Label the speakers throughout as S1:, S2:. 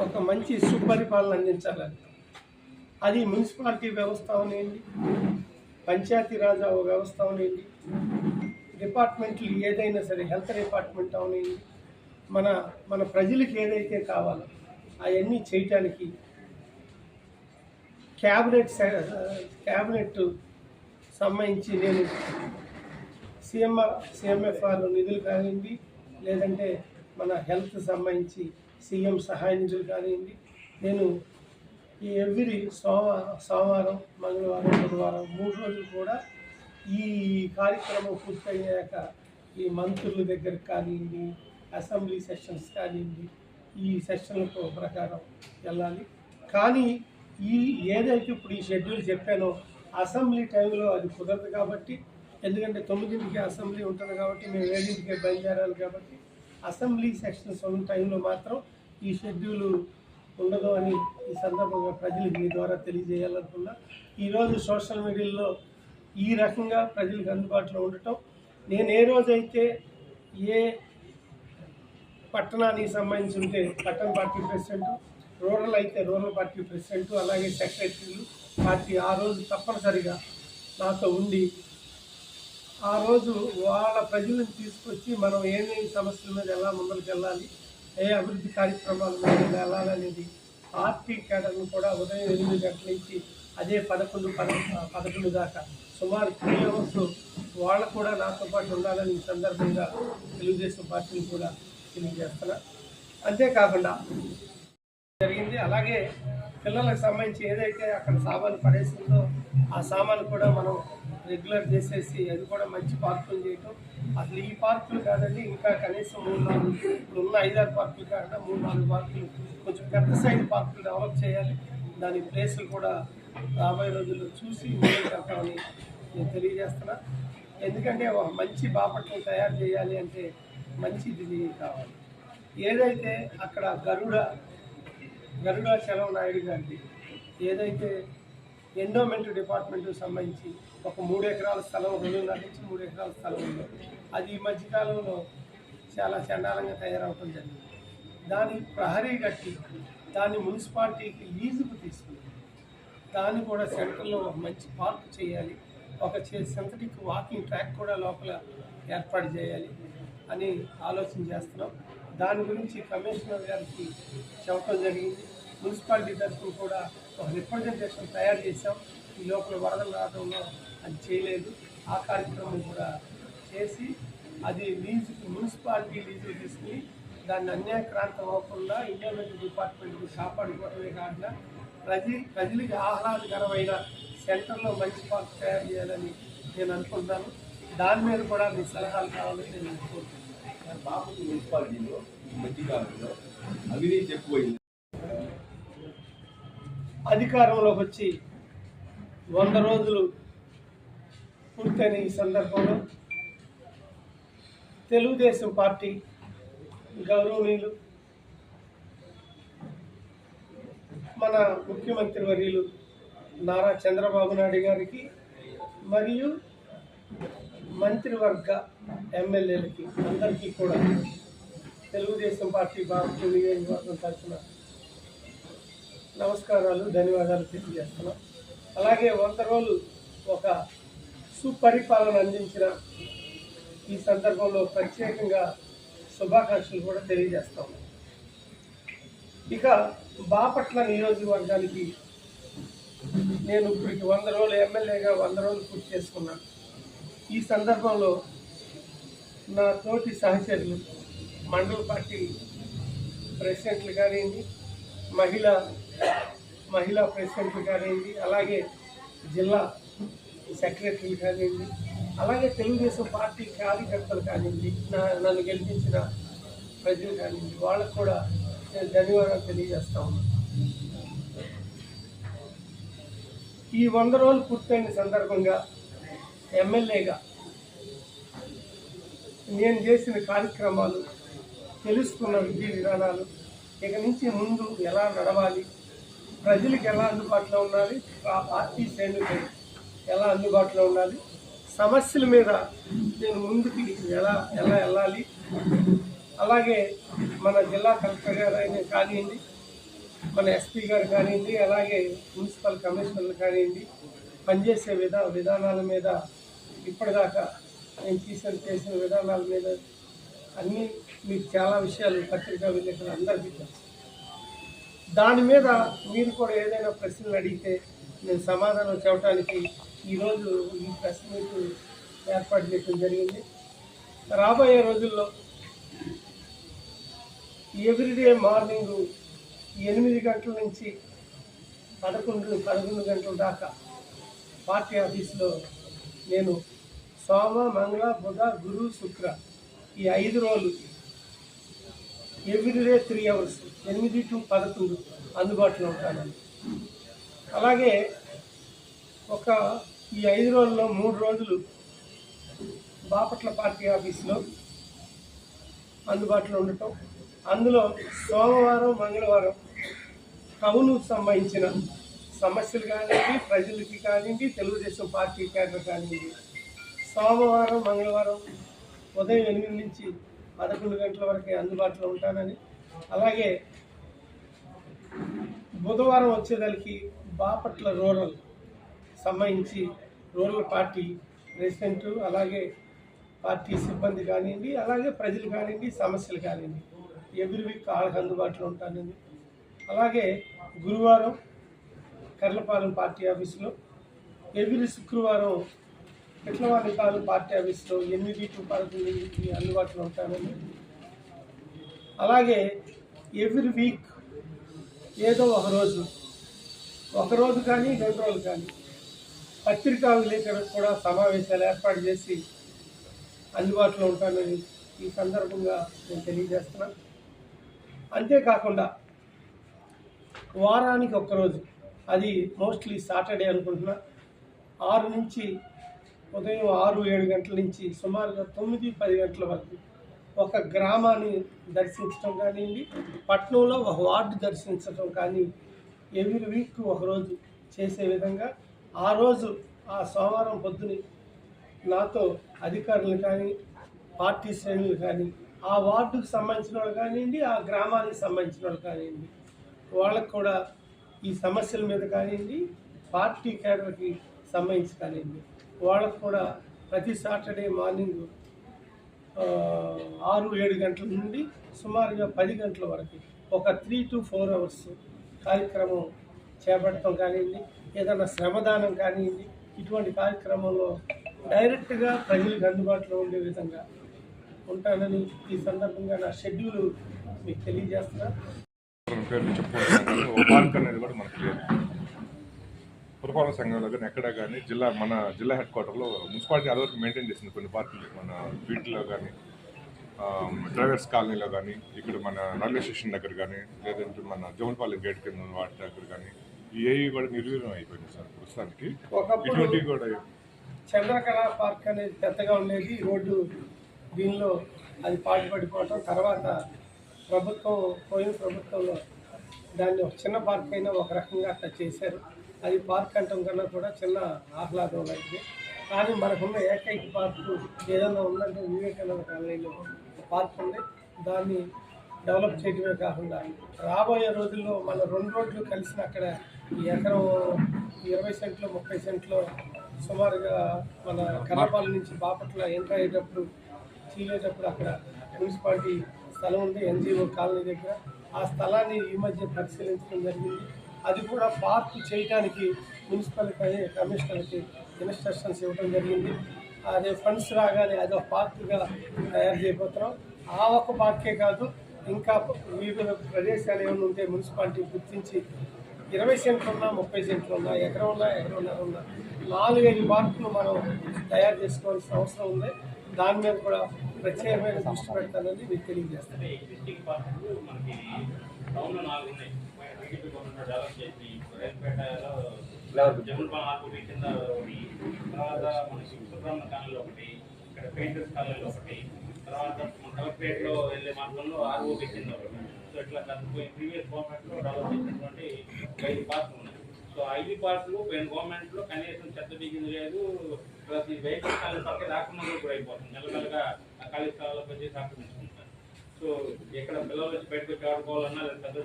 S1: ఒక మంచి సుపరిపాలన అందించాలని. అది మున్సిపాలిటీ వ్యవస్థ అవనండి పంచాయతీరాజ్ వ్యవస్థ అవనండి డిపార్ట్మెంట్లు ఏదైనా సరే హెల్త్ డిపార్ట్మెంట్ అవనండి మన మన ప్రజలకు ఏదైతే కావాలో అవన్నీ చేయటానికి క్యాబినెట్ క్యాబినెట్ సంబంధించి నేను సీఎంఆర్ సీఎంఎఫ్ఆర్ నిధులు కానివ్వండి లేదంటే మన హెల్త్ సంబంధించి సీఎం సహాయ నిధులు కానివ్వండి. నేను ఈ ఎవ్రీ సోమవారం సోమవారం మంగళవారం బుధవారం మూడు రోజులు కూడా ఈ కార్యక్రమం పూర్తయ్యాక ఈ మంత్రుల దగ్గర కానివ్వండి అసెంబ్లీ సెషన్స్ కానివ్వండి ఈ సెషన్లకు ప్రకారం వెళ్ళాలి. కానీ ఈ ఏదైతే ఇప్పుడు ఈ షెడ్యూల్ చెప్పానో అసెంబ్లీ టైంలో అది కుదరదు కాబట్టి ఎందుకంటే తొమ్మిదింటికి అసెంబ్లీ ఉంటుంది కాబట్టి మేము ఏడింటికి బయలుదేరాలి కాబట్టి అసెంబ్లీ సెక్షన్స్ ఉన్న టైంలో మాత్రం ఈ షెడ్యూల్ ఉండదు అని ఈ సందర్భంగా ప్రజలకు మీ ద్వారా తెలియజేయాలనుకున్నా. ఈరోజు సోషల్ మీడియాలో ఈ రకంగా ప్రజలకు అందుబాటులో ఉండటం. నేను ఏ రోజైతే ఏ పట్టణానికి సంబంధించి ఉంటే పట్టణ పార్టీ ప్రెసిడెంట్ రూరల్ అయితే రూరల్ పార్టీ ప్రెసిడెంట్ అలాగే సెక్రటరీలు పార్టీ ఆ రోజు తప్పనిసరిగా నాతో ఉండి ఆ రోజు వాళ్ళ ప్రజలను తీసుకొచ్చి మనం ఏమేమి సమస్యల మీద ఎలా ముందరికి వెళ్ళాలి ఏ అభివృద్ధి కార్యక్రమాల మీద వెళ్ళాలనేది పార్టీ కేడర్ను కూడా ఉదయం ఎనిమిది గంటల నుంచి అదే పదకొండు పద పదకొండు దాకా. సుమారు త్రీ అవర్స్ వాళ్ళు కూడా నాతో పాటు ఉండాలని ఈ సందర్భంగా తెలుగుదేశం పార్టీని కూడా తెలియజేస్తున్నా. అంతేకాకుండా జరిగింది. అలాగే పిల్లలకు సంబంధించి ఏదైతే అక్కడ సామాను పడేసిందో ఆ సామాను కూడా మనం రెగ్యులర్ చేసేసి అది కూడా మంచి పార్కులు చేయటం. అసలు ఈ పార్కులు కాదండి ఇంకా కనీసం మూడు నాలుగు ఇప్పుడు ఉన్న ఐదారు పార్కులు కాకుండా మూడు నాలుగు పార్కులు కొంచెం పెద్ద సైజు పార్కులు డెవలప్ చేయాలి. దాని ప్లేసులు కూడా రాబోయే రోజుల్లో చూసి ముందుకు వెళ్తామని నేను తెలియజేస్తున్నా. ఎందుకంటే ఒక మంచి బాపట్లను తయారు చేయాలి అంటే మంచిది కావాలి. ఏదైతే అక్కడ గరుడ గరుడాచలం నాయుడు గారిది ఏదైతే ఎండోమెంట్ డిపార్ట్మెంట్కి సంబంధించి ఒక మూడు ఎకరాల స్థలం రెండున్నర నుంచి మూడు ఎకరాల స్థలం ఉంది. అది ఈ మధ్యకాలంలో చాలా చండాలంగా తయారవటం జరిగింది. దాని ప్రహరీ కట్టి దాన్ని మున్సిపాలిటీకి లీజుకు తీసుకుంది దాన్ని కూడా సెంటర్లో ఒక మంచి పార్క్ చేయాలి. ఒక సింథటిక్ వాకింగ్ ట్రాక్ కూడా లోపల ఏర్పాటు చేయాలి అని ఆలోచన చేస్తున్నాం. దాని గురించి కమిషనర్ గారికి చెప్పడం జరిగింది. మున్సిపాలిటీ తరఫున కూడా ఒక రిప్రజెంటేషన్ తయారు చేసాం ఈ లోపల వరదలు రావడంలో అది చేయలేదు. ఆ కార్యక్రమం కూడా చేసి అది లీజు మున్సిపాలిటీ లీజు తీసుకుని దాన్ని అన్యాయక్రాంతం అవ్వకుండా ఇండియన్ డిపార్ట్మెంట్కి కాపాడుకోవడమే కాకుండా ప్రజ ప్రజలకి ఆహ్లాదకరమైన సెంటర్లో మంచి పార్క్ తయారు చేయాలని నేను అనుకుంటాను. దాని మీద కూడా మీ సలహాలు కావాలని నేను కోరుకుంటున్నాను
S2: బాపట్ల మున్సిపాలిటీలో ఈ మధ్యకాలంలో అవినీతి ఎక్కువైంది.
S1: అధికారంలోకి వచ్చి వంద రోజులు పూర్తయిన ఈ సందర్భంలో తెలుగుదేశం పార్టీ గౌరవనీయులు మన ముఖ్యమంత్రి వర్యులు నారా చంద్రబాబు నాయుడు గారికి మరియు మంత్రివర్గ ఎమ్మెల్యేలకి అందరికీ కూడా తెలుగుదేశం పార్టీ భారత నియోజకవర్గం తరఫున నమస్కారాలు ధన్యవాదాలు తెలియజేస్తున్నాం. అలాగే వంద రోజులు ఒక సుపరిపాలన అందించిన ఈ సందర్భంలో ప్రత్యేకంగా శుభాకాంక్షలు కూడా తెలియజేస్తాం ఇక బాపట్ల నియోజకవర్గానికి నేను ఇప్పటికి వంద రోజులు ఎమ్మెల్యేగా వంద రోజులు పూర్తి చేసుకున్నాను. ఈ సందర్భంలో నా తోటి సహచరులు మండల పార్టీ ప్రెసిడెంట్లు కానివ్వండి మహిళా మహిళా ప్రెసిడెంట్లు కానివ్వండి అలాగే జిల్లా సెక్రటరీలు కానివ్వండి అలాగే తెలుగుదేశం పార్టీ కార్యకర్తలు కానివ్వండి నా నన్ను గెలిపించిన ప్రజలు కానివ్వండి వాళ్ళకు కూడా నేను ధన్యవాదాలు తెలియజేస్తా ఉన్నాను ఈ వంద రోజులు పూర్తయిన సందర్భంగా ఎమ్మెల్యేగా నేను చేసిన కార్యక్రమాలు తెలుసుకున్న విధి విధానాలు ఇక నుంచి ముందు ఎలా నడవాలి ప్రజలకు ఎలా అందుబాటులో ఉండాలి ఆ పార్టీ శ్రేణులు ఎలా అందుబాటులో ఉండాలి? సమస్యల మీద నేను ముందుకి ఎలా ఎలా వెళ్ళాలి? అలాగే మన జిల్లా కలెక్టర్ గారు అయినా కానివ్వండి మన ఎస్పీ గారు కానివ్వండి అలాగే మున్సిపల్ కమిషనర్లు కానివ్వండి పనిచేసే విధా విధానాల మీద ఇప్పటిదాకా నేను తీసిన చేసిన విధానాల మీద అన్నీ మీకు చాలా విషయాలు పత్రికా విలేకరులు అందరికీ తెలుసు. దాని మీద మీరు కూడా ఏదైనా ప్రశ్నలు అడిగితే నేను సమాధానం చెప్పడానికి ఈరోజు ఈ ప్రెస్ మీట్ ఏర్పాటు చేయడం జరిగింది. రాబోయే రోజుల్లో ఎవ్రీడే మార్నింగ్ ఎనిమిది గంటల నుంచి పదకొండు పదకొండు గంటల దాకా పార్టీ ఆఫీస్లో నేను సోమ మంగళ బుధ గురు శుక్ర ఈ ఐదు రోజులు ఎవ్రీడే త్రీ అవర్స్ ఎనిమిది టు పదకొండు అందుబాటులో ఉంటాను. అలాగే ఒక ఈ ఐదు రోజుల్లో మూడు రోజులు బాపట్ల పార్టీ ఆఫీస్లో అందుబాటులో ఉండటం. అందులో సోమవారం మంగళవారం టౌన్కు సంబంధించిన సమస్యలు కానివ్వండి ప్రజలకి కానివ్వండి తెలుగుదేశం పార్టీ కేడర్ కానివ్వండి. సోమవారం మంగళవారం ఉదయం ఎనిమిది నుంచి పదకొండు గంటల వరకు అందుబాటులో ఉంటానని. అలాగే బుధవారం వచ్చేదానికి బాపట్ల రూరల్ సంబంధించి రూరల్ పార్టీ ప్రెసిడెంట్ అలాగే పార్టీ సిబ్బంది కానివ్వండి అలాగే ప్రజలు కానివ్వండి సమస్యలు కానివ్వండి ఎవ్రీ వీక్ వాళ్ళకి అందుబాటులో ఉంటానండి. అలాగే గురువారం కర్లపాలెం పార్టీ ఆఫీసులో ఎవ్రీ శుక్రవారం పిట్లవారిపాలెం పార్టీ ఆఫీసులో ఎనిమిది టు పదకొండుకి అందుబాటులో ఉంటానండి. అలాగే ఎవ్రీ వీక్ ఏదో ఒక రోజు ఒక రోజు కానీ రెండు రోజులు కానీ పత్రికా విలేకరులకు కూడా సమావేశాలు ఏర్పాటు చేసి అందుబాటులో ఉంటానని ఈ సందర్భంగా నేను తెలియజేస్తున్నాను అంతేకాకుండా వారానికి ఒక్కరోజు అది మోస్ట్లీ సాటర్డే అనుకుంటున్నా ఆరు నుంచి ఉదయం ఆరు ఏడు గంటల నుంచి సుమారుగా తొమ్మిది పది గంటల వరకు ఒక గ్రామాన్ని దర్శించడం కానివ్వండి పట్నంలో ఒక వార్డు దర్శించడం కానీ ఎవ్రీ వీక్ ఒకరోజు చేసే విధంగా ఆ రోజు ఆ సోమవారం పొద్దుని నాతో అధికారులు కానీ పార్టీ శ్రేణులు కానీ ఆ వార్డుకు సంబంధించిన వాళ్ళు కానివ్వండి ఆ గ్రామానికి సంబంధించిన వాళ్ళు కానివ్వండి వాళ్ళకు కూడా ఈ సమస్యల మీద కానివ్వండి పార్టీ కేడర్కి సంబంధించి కానివ్వండి వాళ్ళకు కూడా ప్రతి సాటర్డే మార్నింగ్ ఆరు ఏడు గంటల నుండి సుమారుగా పది గంటల వరకు ఒక త్రీ టు ఫోర్ అవర్స్ కార్యక్రమం చేపట్టడం కానివ్వండి ఏదైనా శ్రమదానం కానివ్వండి ఇటువంటి కార్యక్రమంలో డైరెక్ట్గా ప్రజలకు అందుబాటులో ఉండే విధంగా ఉంటానని ఈ సందర్భంగా నా షెడ్యూల్ మీకు తెలియజేస్తున్నా.
S3: పేర్లు అనేది కూడా మనకు లేదు పురపాలక సంఘంలో కానీ ఎక్కడ కానీ జిల్లా మన జిల్లా హెడ్ క్వార్టర్లో మున్సిపాలిటీ అదివరకు మెయింటైన్ చేసింది కొన్ని పార్కులు మన వీటిలో కానీ డ్రైవర్స్ కాలనీలో కానీ ఇక్కడ మన రైల్వే స్టేషన్ దగ్గర కానీ లేదంటే మన జోన్పాలెం గేట్ కింద వాటి దగ్గర కానీ ఏవి కూడా నిర్వీర్యం అయిపోయింది సార్ ప్రస్తుతానికి. కూడా
S1: చంద్రకళ పార్క్ అనేది పెద్దగా ఉండేది రోడ్డు దీనిలో అది పాటుపడిపోవటం తర్వాత ప్రభుత్వం పోయిన ప్రభుత్వంలో దాన్ని ఒక చిన్న పార్క్ అయినా ఒక రకంగా అట్లా చేశారు. అది పార్క్ అంటాం కన్నా కూడా చిన్న ఆహ్లాదం లాంటిది కానీ మనకున్న ఏకైక పార్కు ఏదైనా ఉందంటే వివేకానంద కాలనీలో ఒక పార్క్ ఉంది. దాన్ని డెవలప్ చేయడమే కాకుండా రాబోయే రోజుల్లో మన రెండు రోడ్లు కలిసిన అక్కడ ఈ ఎకరం ఇరవై సెంట్లు ముప్పై సెంట్లో సుమారుగా మన కన్నపాలెం నుంచి బాపట్ల ఎంటర్ అయ్యేటప్పుడు చీలేటప్పుడు అక్కడ మున్సిపాలిటీ స్థలం ఉంది ఎన్జిఓ కాలనీ దగ్గర. ఆ స్థలాన్ని ఈ మధ్య పరిశీలించడం జరిగింది. అది కూడా పార్క్ చేయడానికి మున్సిపాలిటీ కమిషనర్కి ఇన్స్ట్రక్షన్స్ ఇవ్వడం జరిగింది. అదే ఫండ్స్ రాగానే అది ఒక పార్క్గా తయారు చేయబోతున్నాం. ఆ ఒక్క పార్కే కాదు ఇంకా వివిధ ప్రదేశాలు ఏమైనా ఉంటే మున్సిపాలిటీ గుర్తించి ఇరవై సెంట్లు ఉన్నా ముప్పై సెంట్లు ఉన్నా ఎకరం ఉన్నా ఎకరన్నర ఉన్నా నాలుగైదు మార్కులు మనం తయారు చేసుకోవాల్సిన అవసరం ఉంది. దాని మీద కూడా ప్రత్యేకమైన దృష్టి పెడతానని మీకు తెలియజేస్తాను.
S4: మనకి నాలుగు డెవలప్ చేసి ఒకటి తర్వాత మనకి ఒకటి ఇక్కడ పెయింటర్స్ కాలనీలో ఒకటి తర్వాత మన వెళ్ళే మార్గంలో ఆర్ఓబి కింద ఒకటి. సో ఇట్లా ప్రీవియస్ గవర్నమెంట్లో డెవలప్ చేసినటువంటి ఐదు పార్కులు ఉన్నాయి. సో ఐదు పార్కులు పోయిన గవర్నమెంట్లో కనీసం చెత్త దిగింది లేదు ప్లస్ ఈ వెహికల్ ఖాళీ పక్క రాకుండా కూడా అయిపోతుంది. మెల్లమెల్లగా ఆ ఖాళీ స్థలాలకు వచ్చేసి ఆక్రమించుకుంటారు సో ఎక్కడ పిల్లలు వచ్చి బయటకు వచ్చి ఆడుకోవాలన్నా లేదా పెద్ద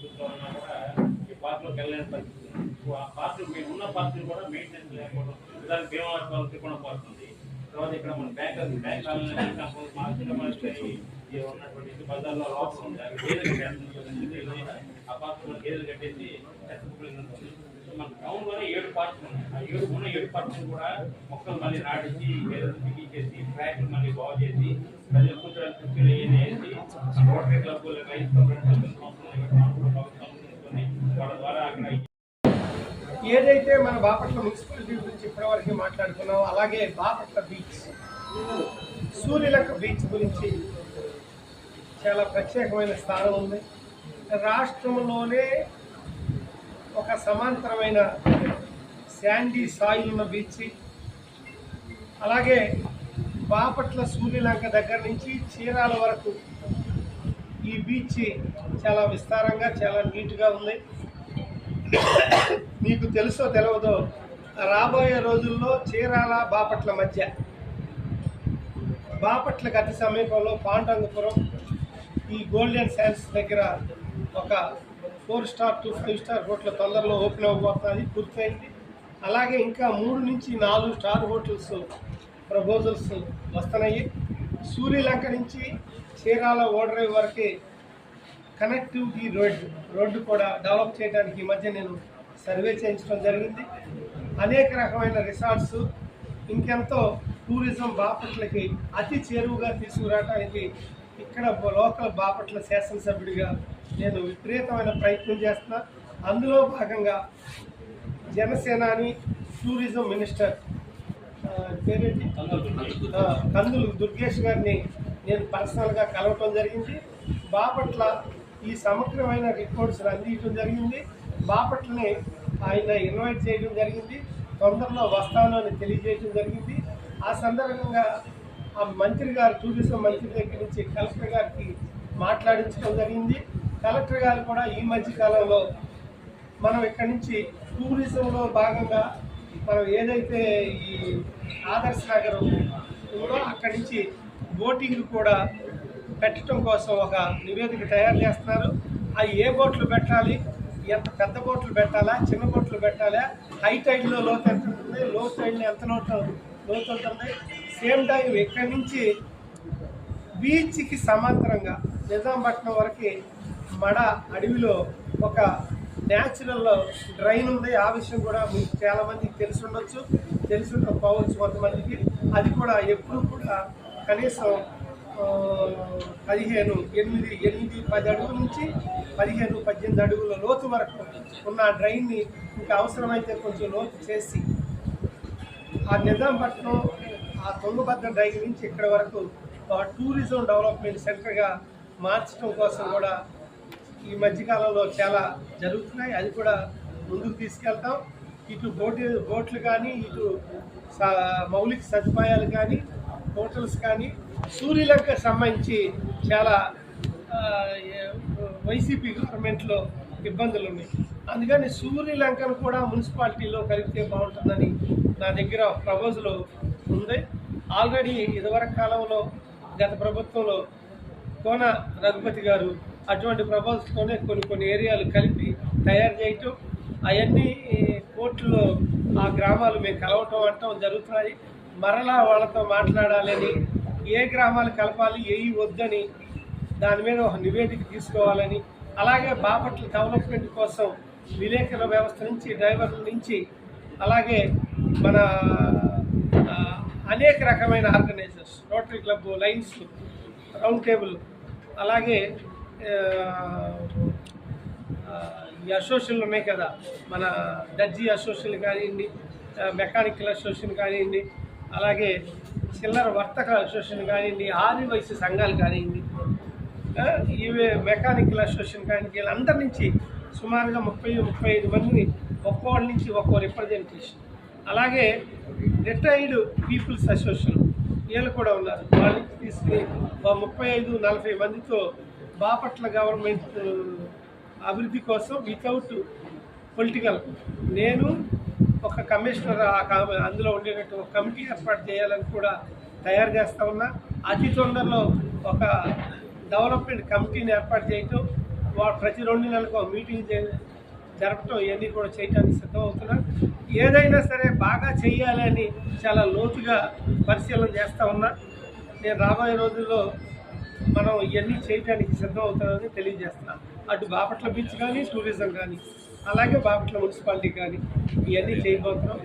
S4: చూసుకోవాలన్నా కూడా ఈ పార్కులోకి వెళ్ళలేని పరిస్థితి సో ఆ పార్కులు మేము ఉన్న పార్కులు కూడా మెయింటెనెన్స్ లేకపోవడం దానికి బీమా వాళ్ళు తిప్పడం పడుతుంది తర్వాత ఇక్కడ మన బ్యాంక్ బ్యాంక్ కాలనీ మా ఉన్నటువంటి ఇంటి బజార్లో లోపల ఉంది అవి గేదెలు కట్టేసి అపార్ట్మెంట్ గేదెలు కట్టేసి ఎత్తకపోయింది మన టౌన్లోనే ఏడు పార్ట్స్ ఉన్నాయి. ఆ ఏడు ఉన్న ఏడు పార్ట్స్ కూడా మొక్కలు మళ్ళీ నాటించి గేదెలు బిగించేసి ట్రాక్ మళ్ళీ బాగు చేసి ప్రజలు కూర్చోడానికి కుర్చీలు వేసి రోటరీ క్లబ్ రైతు వాళ్ళ ద్వారా అక్కడ
S1: ఏదైతే మన బాపట్ల మున్సిపాలిటీ గురించి ఇప్పటివరకు మాట్లాడుకున్నాం అలాగే బాపట్ల బీచ్ సూర్యులకు బీచ్ గురించి చాలా ప్రత్యేకమైన స్థానం ఉంది. రాష్ట్రంలోనే ఒక సమాంతరమైన శాండీ సాయిల్ ఉన్న బీచ్. అలాగే బాపట్ల సూర్యలంక దగ్గర నుంచి చీరాల వరకు ఈ బీచ్ చాలా విస్తారంగా చాలా నీట్గా ఉంది. మీకు తెలుసో తెలవదో రాబోయే రోజుల్లో చీరాల బాపట్ల మధ్య. బాపట్ల గతి సమీపంలో పాండంగపురం ఈ గోల్డెన్ శాండ్స్ దగ్గర ఒక four star to five star hotel తొందరలో ఓపెన్ అవ్వబోతుంది పూర్తయింది. అలాగే ఇంకా మూడు నుంచి నాలుగు స్టార్ హోటల్స్ ప్రపోజల్స్ వస్తున్నాయి. సూర్యలంక నుంచి చీరాల ఓడరేవు వరకు కనెక్టివిటీ రోడ్డు రోడ్డు కూడా డెవలప్ చేయడానికి ఈ మధ్య నేను సర్వే చేయించడం జరిగింది. అనేక రకమైన రిసార్ట్స్ ఇంకెంతో టూరిజం బాపట్లకి అతి చేరువుగా తీసుకురావడానికి ఇక్కడ లోకల్ బాపట్ల శాసనసభ్యుడిగా నేను విపరీతమైన ప్రయత్నం చేస్తున్నా. అందులో భాగంగా జనసేనాని టూరిజం మినిస్టర్ పేరేంటి? కందులు దుర్గేష్ గారిని నేను పర్సనల్గా కలవటం జరిగింది. బాపట్ల ఈ సమగ్రమైన రిపోర్ట్స్ అందించడం జరిగింది. బాపట్లని ఆయన ఇన్వైట్ చేయడం జరిగింది. తొందరలో వస్తాను అని తెలియజేయడం జరిగింది. ఆ సందర్భంగా ఆ మంత్రి గారు టూరిజం మంత్రి దగ్గర నుంచి కలెక్టర్ గారికి మాట్లాడించడం జరిగింది. కలెక్టర్ గారు కూడా ఈ మధ్య కాలంలో మనం ఇక్కడి నుంచి టూరిజంలో భాగంగా మనం ఏదైతే ఈ ఆదర్శ నగరం ఉందో అక్కడి నుంచి బోటింగ్ కూడా పెట్టడం కోసం ఒక నివేదిక తయారు చేస్తున్నారు. అవి ఏ బోట్లు పెట్టాలి ఎంత పెద్ద బోట్లు పెట్టాలా చిన్న బోట్లు పెట్టాలా హై టైడ్లో లోతు ఎంత ఉంటుంది లో టైడ్లో ఎంత లోతు లోతు ఉంటుంది సేమ్ టైం ఇక్కడి నుంచి బీచ్కి సమాంతరంగా నిజాంపట్నం వరకు మడ అడవిలో ఒక న్యాచురల్ డ్రైన్ ఉంది. ఆ విషయం కూడా మీకు చాలా మందికి తెలిసి ఉండొచ్చు. తెలిసి ఉండకపోవచ్చు కొంతమందికి. అది కూడా ఎప్పుడు కూడా కనీసం పదిహేను ఎనిమిది ఎనిమిది పది అడుగుల నుంచి పదిహేను పద్దెనిమిది అడుగుల లోతు వరకు ఉన్న డ్రైన్ని ఇంకా అవసరమైతే కొంచెం లోతు చేసి ఆ నిజాంపట్నం ఆ తుంగభద్ర డ్రైవ్ నుంచి ఇక్కడ వరకు ఆ టూరిజం డెవలప్మెంట్ సెంటర్గా మార్చడం కోసం కూడా ఈ మధ్యకాలంలో చాలా జరుగుతున్నాయి. అది కూడా ముందుకు తీసుకెళ్తాం. ఇటు బోటు బోట్లు కానీ ఇటు మౌలిక సదుపాయాలు కానీ హోటల్స్ కానీ సూర్యలంక సంబంధించి చాలా వైసీపీ గవర్నమెంట్లో ఇబ్బందులు ఉన్నాయి అందుకని సూర్యలంకను కూడా మున్సిపాలిటీలో కలిపితే బాగుంటుందని నా దగ్గర ప్రపోజలు ఉంది. ఆల్రెడీ ఇదివరకు కాలంలో గత ప్రభుత్వంలో కోన రఘుపతి గారు అటువంటి ప్రపోజల్స్తోనే కొన్ని కొన్ని ఏరియాలు కలిపి తయారు చేయటం అవన్నీ కోర్టులో ఆ గ్రామాలు మేము కలవటం అంటాం జరుగుతున్నాయి. మరలా వాళ్ళతో మాట్లాడాలని ఏ గ్రామాలు కలపాలి ఏవి వద్దని దాని మీద ఒక నివేదిక తీసుకోవాలని అలాగే బాపట్ల డెవలప్మెంట్ కోసం విలేకరుల వ్యవస్థ నుంచి డ్రైవర్ల నుంచి అలాగే మన అనేక రకమైన organisers rotary club lions round table అలాగే ఈ అసోసియేషన్లు ఉన్నాయి కదా మన దర్జీ అసోసియేషన్ కానివ్వండి మెకానికల్ అసోసియేషన్ కానివ్వండి అలాగే చిల్లర వర్తక అసోసియేషన్ కానివ్వండి ఆది వయసు సంఘాలు కానివ్వండి ఇవి మెకానికల్ అసోసియేషన్ కానీ వీళ్ళందరి నుంచి సుమారుగా ముప్పై ముప్పై ఐదు మందిని ఒక్కోళ్ళ నుంచి ఒక్కో రిప్రజెంటేషన్. అలాగే రిటైర్డ్ పీపుల్స్ అసోసియేషన్ వీళ్ళు కూడా ఉన్నారు. వాళ్ళ తీసుకుని ఒక ముప్పై ఐదు నలభై మందితో బాపట్ల గవర్నమెంట్ అభివృద్ధి కోసం వితౌట్ పొలిటికల్ నేను ఒక కమిషనర్ ఆ అందులో ఉండేటట్టు ఒక కమిటీ ఏర్పాటు చేయాలని కూడా తయారు చేస్తా ఉన్నా. అతి తొందరలో ఒక డెవలప్మెంట్ కమిటీని ఏర్పాటు చేయటం వా ప్రతి రెండు నెలలకు మీటింగ్ జరపటం ఇవన్నీ కూడా చేయడానికి సిద్ధమవుతున్నారు. ఏదైనా సరే బాగా చేయాలని చాలా లోతుగా పరిశీలన చేస్తూ ఉన్నా. నేను రాబోయే రోజుల్లో మనం ఇవన్నీ చేయడానికి సిద్ధం అవుతామని తెలియజేస్తున్నాను అటు బాపట్ల బీచ్ కానీ టూరిజం కానీ అలాగే బాపట్ల మున్సిపాలిటీ కానీ ఇవన్నీ చేయబోతున్నాం.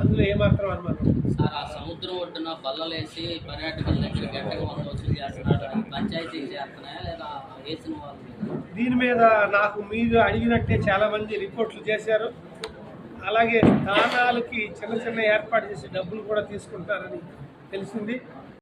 S1: అందులో ఏమాత్రం అనుమానం
S5: సార్ ఆ సముద్రం ఒడ్డున బల్లలేసి పర్యాటకుల దగ్గర గంటకు వంద వసూలు చేస్తున్నారు పంచాయతీ చేస్తున్నాయా లేదా వేసిన వాళ్ళు
S1: దీని మీద నాకు మీరు అడిగినట్టే చాలా మంది రిపోర్ట్లు చేశారు. అలాగే స్థానాలకి చిన్న చిన్న ఏర్పాటు చేసి డబ్బులు కూడా తీసుకుంటారని తెలిసింది.